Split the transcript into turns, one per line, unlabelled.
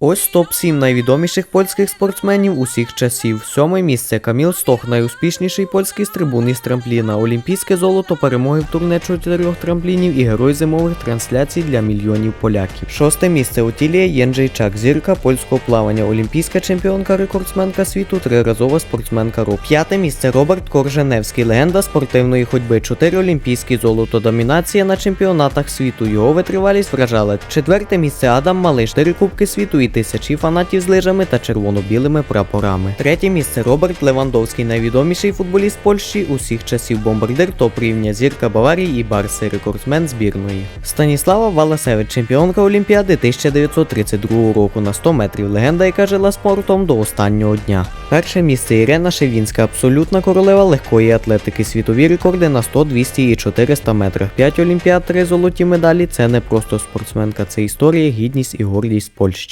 Ось топ-7 найвідоміших польських спортсменів усіх часів. Сьоме місце Каміл Стох, найуспішніший польський стрибун із трампліна, олімпійське золото, перемоги в турне чотирьох трамплінів і герой зимових трансляцій для мільйонів поляків. Шосте місце Отілія Єнджейчак, зірка польського плавання, олімпійська чемпіонка, рекордсменка світу, триразова спортсменка РО. П'яте місце Роберт Корженевський, легенда спортивної ходьби, чотири олімпійські золото, домінація на чемпіонатах світу. Його витривалість вражала. Четверте місце Адам Малиш, чотири кубки світу тисячі фанатів з лижами та червоно-білими прапорами. Третє місце Роберт Левандовський, найвідоміший футболіст Польщі усіх часів, бомбардир топ рівня, зірка Баварії і Барси, рекордсмен збірної. Станіслава Валасевич, чемпіонка Олімпіади 1932 року на 100 метрів, легенда, яка жила спортом до останнього дня. Перше місце Ірена Шевінська, абсолютна королева легкої атлетики, світові рекорди на 100, 200 і 400 метрах. 5 олімпіад, 3 золоті медалі це не просто спортсменка, це історія, гідність і гордість Польщі.